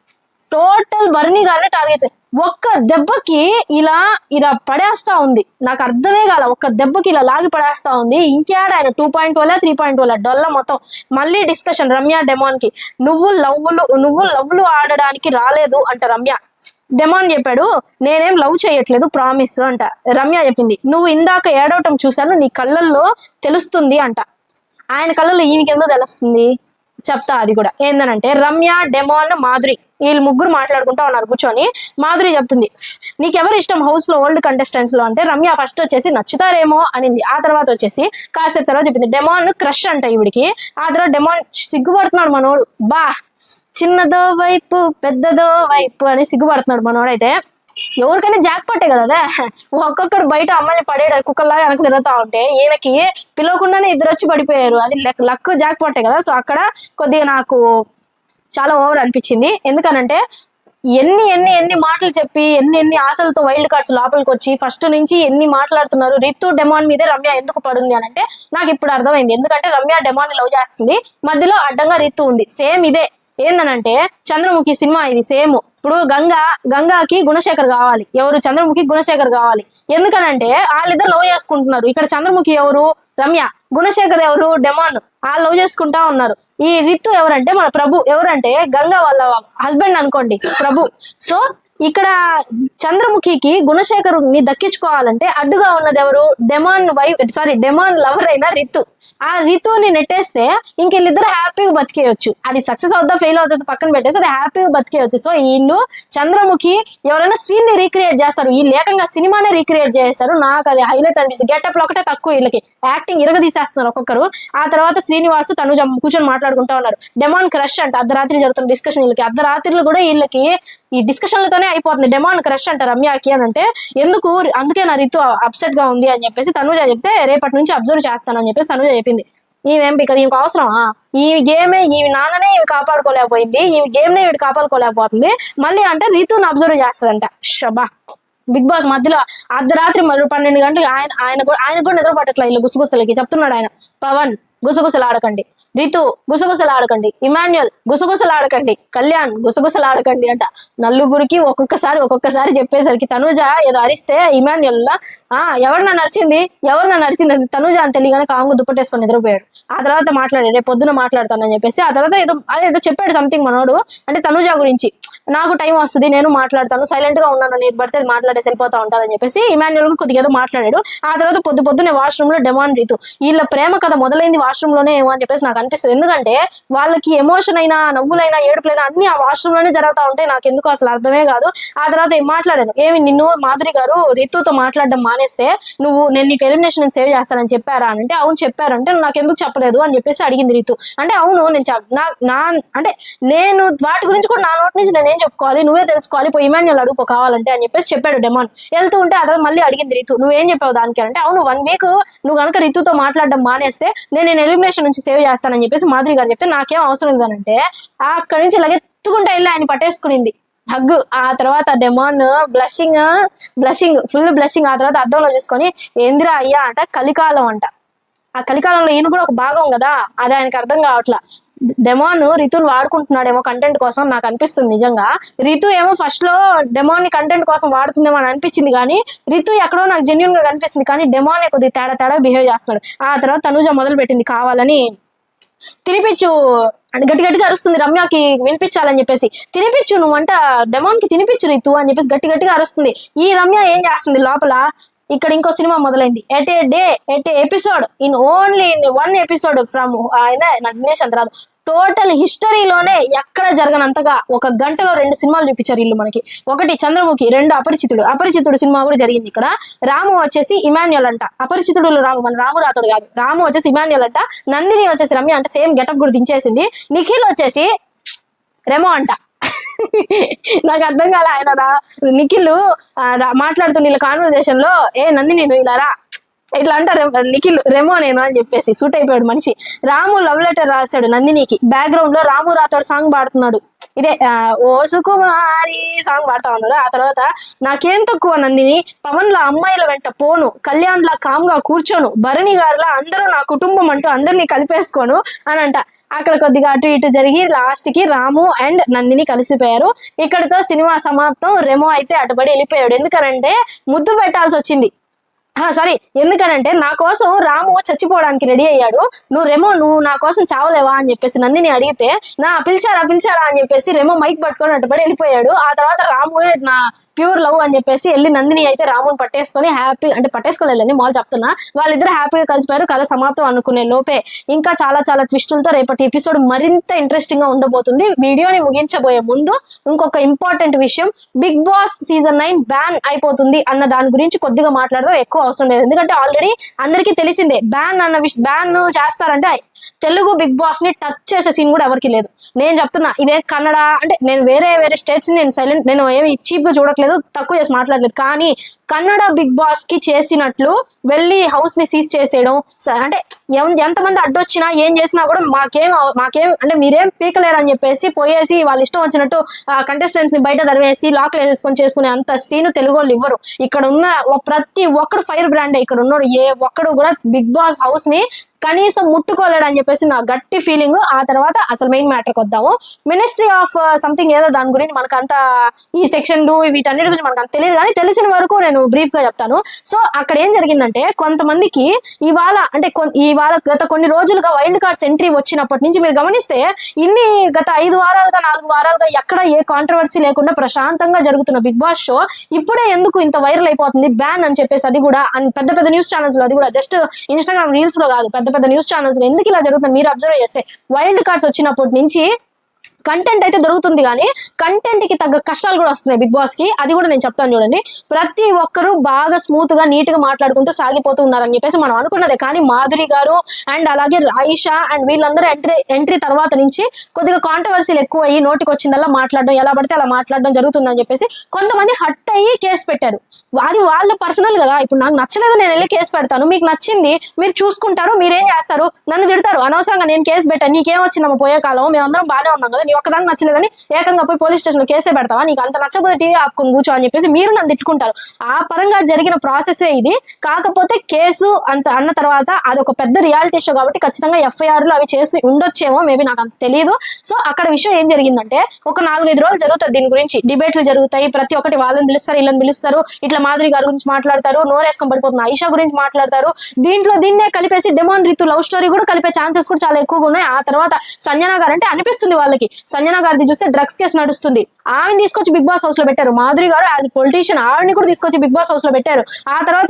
టోటల్ భరణి గారినే టార్గెట్ చేసింది. ఒక్క దెబ్బకి ఇలా ఇలా పడేస్తా ఉంది. నాకు అర్థమే కాల ఒక్క దెబ్బకి ఇలా లాగి పడేస్తా ఉంది. ఇంకేడ ఆయన టూ పాయింట్ వల్ల త్రీ పాయింట్ వల్ల డొల్ల మొత్తం. మళ్ళీ డిస్కషన్ రమ్య డెమాన్కి. నువ్వు లవ్లు నువ్వు లవ్లు ఆడడానికి రాలేదు అంట రమ్య. డెమాన్ చెప్పాడు నేనేం లవ్ చేయట్లేదు ప్రామిస్ అంట. రమ్య చెప్పింది నువ్వు ఇందాక ఏడవటం చూశాను నీ కళ్ళల్లో తెలుస్తుంది అంట. ఆయన కళ్ళల్లో ఈమెకెందుకు తెలుస్తుంది? చెప్తా అది కూడా. ఏందనంటే రమ్య డెమోన్ మాధురి వీళ్ళు ముగ్గురు మాట్లాడుకుంటా ఉన్నారు కూర్చొని. మాధురి చెప్తుంది నీకెవరు ఇష్టం హౌస్లో ఓల్డ్ కంటెస్టెంట్స్లో అంటే రమ్య ఫస్ట్ వచ్చేసి నచ్చుతారేమో? అనింది. ఆ తర్వాత వచ్చేసి కాసేపు తర్వాత చెప్పింది డెమాన్ క్రష్ అంట ఇవిడికి ఆ తర్వాత డెమాన్ సిగ్గుపడుతున్నాడు మనోడు బా చిన్నదో వైపు పెద్దదో వైపు అని సిగ్గుపడుతున్నాడు మనోడైతే ఎవరికైనా జాక్ పట్టే కదా అదే? ఒక్కొక్కరు బయట అమ్మాయిని పడేయడం కుక్కల్లాగా వెనక తిరుగుతా ఉంటే ఈయనకి పిలవకుండానే ఇద్దరు వచ్చి పడిపోయారు. అది లక్- లక్ జాక్ పట్టే కదా? సో అక్కడ కొద్దిగా నాకు చాలా ఓవర్ అనిపించింది. ఎందుకనంటే ఎన్ని ఎన్ని ఎన్ని మాటలు చెప్పి ఎన్ని ఎన్ని ఆశలతో వైల్డ్ కార్డ్స్ లోపలికి వచ్చి ఫస్ట్ నుంచి ఎన్ని మాట్లాడుతున్నారు రితు డెమాన్ మీదే రమ్య ఎందుకు పడుంది అని అంటే నాకు ఇప్పుడు అర్థమైంది. ఎందుకంటే రమ్య డెమాన్ లవ్ చేస్తుంది. మధ్యలో అడ్డంగా రితు ఉంది. సేమ్ ఇదే. ఏందనంటే చంద్రముఖి సినిమా ఇది సేమ్. ఇప్పుడు గంగా గంగాకి గుణశేఖర్ కావాలి. ఎవరు? చంద్రముఖి గుణశేఖర్ కావాలి. ఎందుకనంటే వాళ్ళిద్దరు లవ్ చేసుకుంటున్నారు. ఇక్కడ చంద్రముఖి ఎవరు? రమ్య. గుణశేఖర్ ఎవరు? డెమాన్. వాళ్ళు లవ్ చేసుకుంటా ఉన్నారు. ఈ రిత్తు ఎవరంటే మన ప్రభు. ఎవరంటే గంగా వాళ్ళ హస్బెండ్ అనుకోండి. ప్రభు. సో ఇక్కడ చంద్రముఖికి గుణశేఖర్ని దక్కించుకోవాలంటే అడ్డుగా ఉన్నది ఎవరు? Demon wife sorry demon lover అయిన రితు. ఆ రితుని నెట్టేస్తే ఇంక వీళ్ళిద్దరు హ్యాపీగా బతికేయచ్చు. అది సక్సెస్ అవుతా ఫెయిల్ అవుతుంది పక్కన పెట్టేసి అది హ్యాపీగా బతికేయచ్చు. సో వీళ్ళు చంద్రముఖి ఎవరైనా సీన్ని రీక్రియేట్ చేస్తారు. వీళ్ళు ఏకంగా సినిమానే రీక్రియేట్ చేస్తారు. నాకు అది హైలైట్ అనిపిస్తుంది. గెటప్లో ఒకటే తక్కువ వీళ్ళకి. యాక్టింగ్ ఇరగ తీసేస్తున్నారు ఒక్కొక్కరు. ఆ తర్వాత శ్రీనివాస్ తనుజ కూర్చొని మాట్లాడుకుంటా ఉన్నారు. డెమాన్ క్రష్ అంటే. అర్ధరాత్రి జరుగుతున్న డిస్కషన్ వీళ్ళకి. అర్ధరాత్రిలో కూడా వీళ్ళకి ఈ డిస్కషన్లతోనే అయిపోతుంది. డిమాండ్ క్రష్ అంట రమ్యకి అని అంటే ఎందుకు? అందుకే నా రితు అప్సెట్గా ఉంది అని చెప్పేసి తనుజ చెప్తే రేపటి నుంచి అబ్జర్వ్ చేస్తాను అని చెప్పేసి తనుజ చెప్పింది. ఈమెం ఇక్కడ ఈమెకు అవసరమా? ఈ గేమే ఈ నాన్ననే ఇవి కాపాడుకోలేకపోయింది. ఈ గేమ్ నే ఇవి కాపాడుకోలేకపోతుంది. మళ్ళీ అంటే రీతుని అబ్జర్వ్ చేస్తుందంట. షబా బిగ్ బాస్ మధ్యలో అర్ధరాత్రి మరి పన్నెండు గంటలకు ఆయన ఆయన కూడా ఆయన కూడా నిద్ర పట్టట్లా ఇల్లు గుసగుసలకి. చెప్తున్నాడు ఆయన. పవన్ గుసగుసలు ఆడకండి రితు గుసగుసలాడకండి. ఇమాన్యుయల్ గుసగుసలు ఆడకండి కళ్యాణ్ గుసగుసలాడకండి అంట. నలుగురికి ఒక్కొక్కసారి ఒక్కొక్కసారి చెప్పేసరికి తనుజ ఏదో అరిస్తే ఇమాన్యుల్ ఆ ఎవరిన నచ్చింది ఎవరు నన్ను నచ్చింది తనుజ అని తెలియగానే కాంగు దుప్పటేసుకొని నిద్రపోయాడు. ఆ తర్వాత మాట్లాడాడు రేపు పొద్దున మాట్లాడతానని చెప్పేసి ఆ తర్వాత ఏదో అదేదో చెప్పాడు సంథింగ్ మనోడు. అంటే తనుజ గురించి నాకు టైం వస్తుంది నేను మాట్లాడతాను సైలెంట్గా ఉన్నాను నేను పడితే అది మాట్లాడేసి వెళ్ళిపోతా ఉంటానని చెప్పేసి ఇమాన్యుల్ కూడా కొద్దిగా ఏదో మాట్లాడాడు. ఆ తర్వాత పొద్దు పొద్దునే వాష్రూమ్లో డిమాండ్ రీతు వీళ్ళ ప్రేమ కథ మొదలైంది వాష్రూమ్లోనే ఏమో అని చెప్పేసి నాకు అనిపిస్తుంది. ఎందుకంటే వాళ్ళకి ఎమోషన్ అయినా నవ్వులైనా ఏడుపులైనా అన్ని ఆ వాష్రూమ్లోనే జరుగుతా ఉంటాయి. నాకు ఎందుకు అసలు అర్థమే కాదు. ఆ తర్వాత ఏం మాట్లాడాను? ఏమి నిన్ను మాధురి గారు రితుతో మాట్లాడడం మానేస్తే నువ్వు నేను నీకు ఎలిమినేషన్ సేవ్ చేస్తానని చెప్పారా అని అంటే అవును చెప్పారంటే నాకు ఎందుకు చెప్పలేదు? అని చెప్పేసి అడిగింది రితు. అంటే అవును నేను నా నా అంటే నేను వాటి గురించి కూడా నా నోటి నుంచి నేను ఏం చెప్పుకోవాలి? నువ్వే తెలుసుకోవాలి. పోయి ఇమాన్యుల్ అడుగు కావాలంటే అని చెప్పేసి చెప్పాడు డెమాన్. వెళ్తూ ఉంటే ఆ తర్వాత మళ్ళీ అడిగింది రితు. నువ్వేం చెప్పావు దానికి అంటే అవును వన్ వీక్ నువ్వు కనుక రితుతో మాట్లాడడం మానేస్తే నేను నేను ఎలిమినేషన్ నుంచి సేవ్ చేస్తానని చెప్పేసి మాధురి గారు చెప్తే నాకేం అవసరం లేదనంటే అక్కడి నుంచి లగెత్తుకుంటే వెళ్ళి ఆయన పట్టేసుకునింది. హగ్. ఆ తర్వాత demon blushing blushing full blushing ఆ తర్వాత అర్థంలో చూసుకొని ఏందిరా అయ్యా అంట కలికాలం అంట. ఆ కలికాలంలో ఈయన కూడా ఒక భాగం కదా? అది ఆయనకు అర్థం కావట్లా. డెమాన్ రితుని వాడుకుంటున్నాడేమో కంటెంట్ కోసం నాకు అనిపిస్తుంది నిజంగా. రితు ఏమో ఫస్ట్లో డెమాన్ని కంటెంట్ కోసం వాడుతుందేమో అని అనిపించింది కానీ రితు ఎక్కడో నాకు జెన్యున్గా కనిపిస్తుంది కానీ డెమాన్ కొద్దిగా తేడా తేడా బిహేవ్ చేస్తున్నాడు. ఆ తర్వాత తనుజ మొదలు పెట్టింది కావాలని. తినిపించు అంటే గట్టి గట్టిగా అరుస్తుంది రమ్యకి వినిపించాలని చెప్పేసి. తినిపించు నువ్వంట డెమాన్కి తినిపించు రితు అని చెప్పేసి గట్టి గట్టిగా అరుస్తుంది. ఈ రమ్య ఏం చేస్తుంది లోపల? ఇక్కడ ఇంకో సినిమా మొదలైంది. At a day at a episode? In only in one episode from ఆయన నగ్నేష్ ఇంగ్లీష్ అంత రాదు. టోటల్ హిస్టరీలోనే ఎక్కడ జరగనంతగా ఒక గంటలో రెండు సినిమాలు చూపించారు ఇల్లు మనకి. ఒకటి చంద్రముఖి రెండు అపరిచితుడు. అపరిచితుడు సినిమా కూడా జరిగింది ఇక్కడ. రాము వచ్చేసి ఇమాన్యుల్ అంట. అపరిచితుడు రాము మన రాము రాతుడు కాదు. రాము వచ్చేసి ఇమాన్యుల్ అంట. నందిని వచ్చేసి రమ్య అంట సేమ్ గెటప్ కూడా దించేసింది. నిఖిల్ వచ్చేసి రెమో అంట. నాకు అర్థం కాలే ఆయన రా. నిఖిల్ ఆ, రా- మాట్లాడుతున్న వీళ్ళ లో ఏ నందిని నువ్వు ఇలా రా. ఇట్లా అంటారు నిఖిల్ రెమో నేను అని చెప్పేసి సూట్ అయిపోయాడు మనిషి. రాము లవ్ లెటర్ రాశాడు నందినికి. బ్యాక్గ్రౌండ్లో రాము రాతోడు సాంగ్ పాడుతున్నాడు. ఇదే ఆ, ఓ సుకుమారి సాంగ్ పాడతా ఉన్నాడు. ఆ తర్వాత నాకేం తక్కువ నందిని పవన్ లా అమ్మాయిల వెంట పోను కళ్యాణ్ లా కామ్గా కూర్చోను భరణి గారిలా అందరూ నా కుటుంబం అంటూ అందరినీ కలిపేసుకోను అని అంట. అక్కడ కొద్దిగా అటు ఇటు జరిగి లాస్ట్కి రాము అండ్ నందిని కలిసిపోయారు. ఇక్కడతో సినిమా సమాప్తం. రెమో అయితే అటుబడి వెళ్ళిపోయాడు. ఎందుకనంటే ముద్దు పెట్టాల్సి వచ్చింది సారీ ఎందుకనంటే నా కోసం రాము చచ్చిపోవడానికి రెడీ అయ్యాడు. నువ్వు రెమో నువ్వు నా కోసం చావలేవా అని చెప్పేసి నందిని అడిగితే నా పిలిచారా పిలిచారా అని చెప్పేసి రెమో మైక్ పట్టుకొని అటుపడి వెళ్ళిపోయాడు. ఆ తర్వాత రాము నా ప్యూర్ లవ్ అని చెప్పేసి వెళ్ళి నందిని అయితే రాముని పట్టేసుకొని హ్యాపీ అంటే పట్టేసుకోలేదని మాల్ చెప్తున్నా. వాళ్ళిద్దరు హ్యాపీగా కలిసిపోయారు. కథ సమాప్తం అనుకునే లోపే ఇంకా చాలా చాలా ట్విస్టులతో రేపటి ఎపిసోడ్ మరింత ఇంట్రెస్టింగ్గా ఉండబోతుంది. వీడియోని ముగించబోయే ముందు ఇంకొక ఇంపార్టెంట్ విషయం Bigg Boss season nine ban అయిపోతుంది అన్న దాని గురించి కొద్దిగా మాట్లాడదాం. ఎక్కువ అవసరం లేదు. ఎందుకంటే ఆల్రెడీ అందరికీ తెలిసిందే బ్యాన్ అన్న విషయం బ్యాన్ చేస్తారంటే తెలుగు బిగ్ బాస్ని టచ్ చేసే సీన్ కూడా ఎవరికి లేదు. నేను చెప్తున్నా ఇదే కన్నడ అంటే నేను వేరే వేరే స్టేట్స్ నేను సైలెంట్ నేను ఏమి చీప్గా చూడట్లేదు తక్కువ చేసి మాట్లాడలేదు. కానీ కన్నడ బిగ్ బాస్కి చేసినట్లు వెళ్ళి హౌస్ని సీజ్ చేసేయడం అంటే ఎంతమంది అడ్డొచ్చినా ఏం చేసినా కూడా మాకేం మాకేం అంటే మీరేం పీకలేరు అని చెప్పేసి పోయేసి వాళ్ళ ఇష్టం వచ్చినట్టు కంటెస్టెంట్స్ని బయట తరివేసి లాక్లు వేసేసుకొని చేసుకునే అంత సీన్ తెలుగు వాళ్ళు ఇవ్వరు. ఇక్కడ ఉన్న ప్రతి ఒక్కడు ఫైర్ బ్రాండే ఇక్కడ ఉన్నారు ఏ ఒక్కడు కూడా బిగ్ బాస్ హౌస్ని కనీసం ముట్టుకోలేడు అని చెప్పేసి నా గట్టి ఫీలింగ్ ఆ తర్వాత అసలు మెయిన్ మ్యాటర్కి వద్దాము. మినిస్ట్రీ ఆఫ్ సంథింగ్ ఏదో దాని గురించి మనకు అంత ఈ సెక్షన్లు వీటన్నిటి గురించి మనకు అంత తెలియదు కానీ తెలిసిన వరకు నేను బ్రీఫ్గా చెప్తాను. సో అక్కడ ఏం జరిగిందంటే కొంతమందికి ఇవాళ అంటే ఇవాళ గత కొన్ని రోజులుగా వైల్డ్ కార్డ్స్ ఎంట్రీ వచ్చినప్పటి నుంచి మీరు గమనిస్తే ఇన్ని గత ఐదు వారాలుగా నాలుగు వారాలుగా ఎక్కడ ఏ కాంట్రవర్సీ లేకుండా ప్రశాంతంగా జరుగుతున్న బిగ్ బాస్ షో ఇప్పుడే ఎందుకు ఇంత వైరల్ అయిపోతుంది? బ్యాన్ అని చెప్పేసి అది కూడా పెద్ద పెద్ద న్యూస్ ఛానల్స్లో అది కూడా జస్ట్ ఇన్స్టాగ్రామ్ రీల్స్లో కాదు పెద్ద పెద్ద న్యూస్ ఛానల్స్ ఎందుకు ఇలా జరుగుతుంది మీరు అబ్జర్వ్ చేస్తే వైల్డ్ కార్డ్స్ వచ్చినప్పటి నుంచి కంటెంట్ అయితే దొరుకుతుంది కానీ కంటెంట్కి తగ్గ కష్టాలు కూడా వస్తున్నాయి బిగ్ బాస్కి. అది కూడా నేను చెప్తాను చూడండి. ప్రతి ఒక్కరు బాగా స్మూత్గా నీట్గా మాట్లాడుకుంటూ సాగిపోతూ ఉన్నారని చెప్పేసి మనం అనుకున్నదే. కానీ మాధురి గారు అండ్ అలాగే ఆయిషా అండ్ వీళ్ళందరూ ఎంట్రీ ఎంట్రీ తర్వాత నుంచి కొద్దిగా కాంట్రవర్సీలు ఎక్కువ అయ్యి నోటికి వచ్చిందల్లా మాట్లాడడం ఎలా పడితే అలా మాట్లాడడం జరుగుతుందని చెప్పేసి కొంతమంది హట్ అయ్యి కేసు పెట్టారు. అది వాళ్ళ పర్సనల్ కదా. ఇప్పుడు నాకు నచ్చలేదు నేను వెళ్ళి కేసు పెడతాను. మీకు నచ్చింది మీరు చూసుకుంటారు మీరేం చేస్తారు? నన్ను తిడతారు. అనవసరంగా నేను కేసు పెట్టాను. నీకేం వచ్చిందమ్మా? పోయే కాలం మేమందరం బాగానే ఉన్నాం కదా. నీ ఒక్కదానికి నచ్చలేదని ఏకంగా పోయి పోలీస్ స్టేషన్లో కేసే పెడతావా? నీకు అంత నచ్చకపోతే టీవీ ఆపుకుని కూర్చో అని చెప్పేసి మీరు నన్ను తిట్టుకుంటారు. ఆ పరంగా జరిగిన ప్రాసెసే ఇది. కాకపోతే కేసు అంత అన్న తర్వాత అది ఒక పెద్ద రియాలిటీ షో కాబట్టి ఖచ్చితంగా ఎఫ్ఐఆర్లు అవి చేసి ఉండొచ్చేమో మేబీ నాకు అంత తెలియదు సో అక్కడ విషయం ఏం జరిగిందంటే ఒక నాలుగైదు రోజులు జరుగుతుంది దీని గురించి. డిబేట్లు జరుగుతాయి ప్రతి ఒక్కటి వాళ్ళని పిలుస్తారు వీళ్ళని పిలుస్తారు ఇట్లా మాదిరి గారి గురించి మాట్లాడతారు నోరేసుకొని పడిపోతుంది ఐషా గురించి మాట్లాడతారు. దీంట్లో దీన్నే కలిపేసి డెమాన్ రీతు లవ్ స్టోరీ కూడా కలిపే ఛాన్సెస్ కూడా చాలా ఎక్కువగా ఉన్నాయి. ఆ తర్వాత సంజన గారు అంటే అనిపిస్తుంది వాళ్ళకి. సంజన గారిది చూస్తే డ్రగ్స్ కేసు నడుస్తుంది. ఆమెను తీసుకొచ్చి బిగ్ బాస్ హౌస్లో పెట్టారు. మాధురి గారు యాజ్ పొలిటీషియన్ ఆవిడని కూడా తీసుకొచ్చి బిగ్ బాస్ హౌస్లో పెట్టారు. ఆ తర్వాత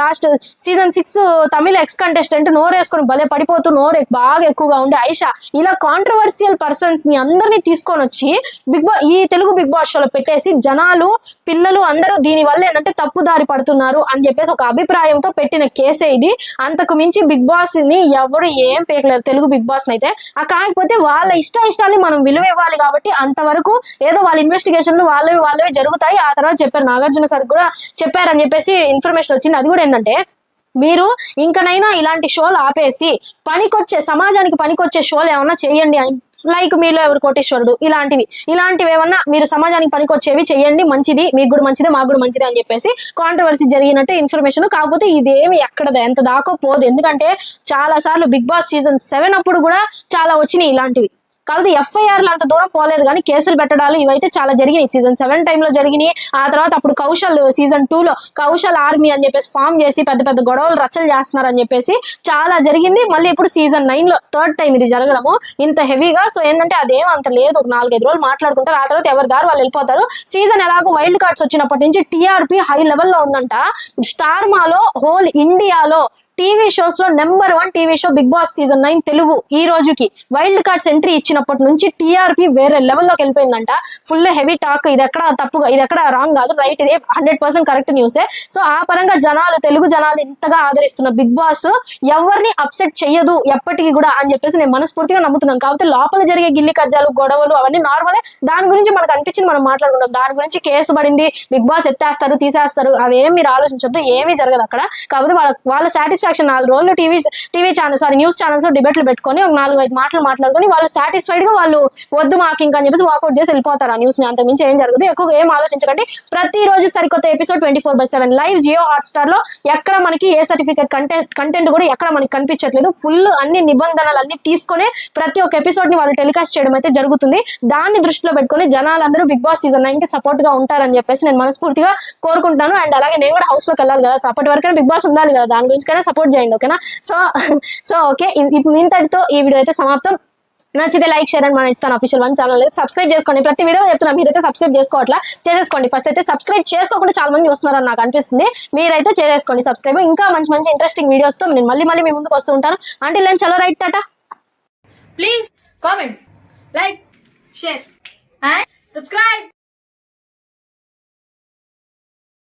last season six Tamil ex contestant నోరేసుకొని భలే పడిపోతూ నోరు బాగా ఎక్కువగా ఉండే ఐషా ఇలా కాంట్రవర్సియల్ పర్సన్స్ని అందరినీ తీసుకొని వచ్చి బిగ్ బాస్ ఈ తెలుగు బిగ్ బాస్ షోలో పెట్టేసి జనాలు పిల్లలు అందరూ దీని వల్ల ఏంటంటే తప్పుదారి పడుతున్నారు అని చెప్పేసి ఒక అభిప్రాయంతో పెట్టిన కేసే ఇది. అంతకు మించి బిగ్ బాస్ని ఎవరు ఏం పేకలేరు తెలుగు బిగ్ బాస్ అయితే. ఆ కాకపోతే వాళ్ళ ఇష్ట ఇష్టాన్ని మనం విలువ ఇవ్వాలి కాబట్టి అంతవరకు ఏదో వాళ్ళ ఇన్వెస్టిగేషన్లు వాళ్ళవి వాళ్ళవి జరుగుతాయి. ఆ తర్వాత చెప్పారు నాగార్జున సార్ కూడా చెప్పారని చెప్పేసి ఇన్ఫర్మేషన్ వచ్చింది. అది కూడా ఏంటంటే మీరు ఇంకనైనా ఇలాంటి షోలు ఆపేసి పనికొచ్చే సమాజానికి పనికొచ్చే షోలు ఏమన్నా చేయండి. లైక్ మీలో ఎవరు కోటేశ్వరుడు? ఇలాంటివి. ఇలాంటివి ఏమన్నా మీరు సమాజానికి పనికొచ్చేవి చేయండి. మంచిది. మీకు కూడా మంచిదే మాకు కూడా మంచిదే అని చెప్పేసి కాంట్రవర్సీ జరిగినట్టు ఇన్ఫర్మేషన్ కాకపోతే ఇదేమి ఎక్కడ ఎంత దాకా పోదు. ఎందుకంటే చాలా సార్లు బిగ్ బాస్ సీజన్ సెవెన్ అప్పుడు కూడా చాలా వచ్చినాయి ఇలాంటివి. కాబట్టి ఎఫ్ఐఆర్లు అంత దూరం పోలేదు కానీ కేసులు పెట్టడాలు ఇవైతే చాలా జరిగినాయి సీజన్ సెవెన్ టైంలో జరిగినాయి. ఆ తర్వాత అప్పుడు కౌశల్ సీజన్లో కౌశల్ ఆర్మీ అని చెప్పేసి ఫామ్ చేసి పెద్ద పెద్ద గొడవలు రచ్చలు చేస్తున్నారు అని చెప్పేసి చాలా జరిగింది. మళ్ళీ ఇప్పుడు సీజన్ నైన్లో థర్డ్ టైం ఇది జరగడము. ఇంత హెవీగా సో ఏంటంటే అదేం అంత లేదు. ఒక నాలుగైదు రోజులు మాట్లాడుకుంటారు. ఆ తర్వాత ఎవరి దారు వాళ్ళు వెళ్ళిపోతారు. సీజన్ ఎలాగో వైల్డ్ కార్డ్స్ వచ్చినప్పటి నుంచి టీఆర్పీ హై లెవెల్లో ఉందంట. స్టార్ మాలో హోల్ ఇండియాలో TV షోస్లో number one TV show Bigg Boss season nine Telugu ఈ రోజుకి వైల్డ్ కార్డ్స్ ఎంట్రీ ఇచ్చినప్పటి నుంచి టీఆర్పీ వేరే లెవెల్లోకి వెళ్ళిపోయిందంట. ఫుల్ హెవీ టాక్ ఇది ఎక్కడ తప్పుగా ఇది ఎక్కడ రాంగ్ కాదు. రైట్ ఇదే హండ్రెడ్ పర్సెంట్ కరెక్ట్ న్యూసే సో ఆ పరంగా జనాలు తెలుగు జనాలు ఇంతగా ఆదరిస్తున్న బిగ్ బాస్ ఎవరిని అప్సెట్ చేయదు ఎప్పటికీ కూడా అని చెప్పేసి నేను మనస్ఫూర్తిగా నమ్ముతున్నాను. కాకపోతే లోపల జరిగే గిల్లి కజ్జాలు గొడవలు అవన్నీ నార్మలే దాని గురించి మనకు అనిపించింది మనం మాట్లాడుకుంటాం దాని గురించి కేసు పడింది. బిగ్ బాస్ ఎత్తేస్తారు తీసేస్తారు. అవి ఏం మీరు ఆలోచించొద్దు. ఏమీ జరగదు అక్కడ. కాకపోతే వాళ్ళ వాళ్ళ సాటిస్ఫాక్షన్ నాలుగు రోజులు TV TV channel sorry news channels డిబేట్లు పెట్టుకొని ఒక నాలుగు ఐదు మాటలు మాట్లాడుకొని వాళ్ళు సాటిస్ఫైడ్గా వాళ్ళు వద్దు మాకు ఇంకా అని చెప్పేసి వాకౌట్ చేసి వెళ్ళిపోతారు ఆ న్యూస్ని. మించి ఏం జరుగుతుంది ఎక్కువ ఏం ఆలోచించకండి. ప్రతిరోజు సరికొత్త episode twenty four by seven live Jio హాట్స్టార్లో ఎక్కడ మనకి ఏ సర్టిఫికేట్ కంటెంట్ కంటెంట్ కూడా ఎక్కడ మనకి కనిపించట్లేదు. ఫుల్ అన్ని నిబంధనలు అన్ని తీసుకొని ప్రతి ఒక్క ఎపిసోడ్ని వాళ్ళు టెలికాస్ట్ చేయడం అయితే జరుగుతుంది. దాన్ని దృష్టిలో పెట్టుకొని జనాలందరూ బిగ్ బాస్ సీజన్ నైన్కి సపోర్ట్గా ఉంటారని చెప్పేసి నేను మనస్ఫూర్తిగా కోరుకుంటాను అండ్ అలాగే నేను కూడా హౌస్లోకి వెళ్ళాలి కదా. సో అప్పటి బిగ్ బాస్ ఉండాలి కదా. దాని గురించి సపోర్ట్ చేయండి ఓకేనా? So so okay. ఇప్పుడు ఇంతటితో ఈ వీడియో అయితే సమాప్తం. నచ్చితే లైక్ షేర్ అండ్ మన ఇస్తాను అఫీషియల్ వన్ ఛానల్ అయితే సబ్స్క్రైబ్ చేసుకోండి. ప్రతి వీడియో చెప్తున్నా మీరైతే సబ్స్క్రైబ్ చేసుకోవట్లా? చేసేసుకోండి. ఫస్ట్ అయితే సబ్స్క్రైబ్ చేసుకోకుండా చాలా మంది చూస్తున్నారని నాకు అనిపిస్తుంది. మీరైతే చేసేసుకోండి సబ్స్క్రైబ్. ఇంకా మంచి మంచి ఇంట్రెస్టింగ్ వీడియోస్తో నేను మళ్ళీ మళ్ళీ మీ ముందుకు వస్తూ ఉంటాను. అంటే నేను చలో right tata? Please comment like share and subscribe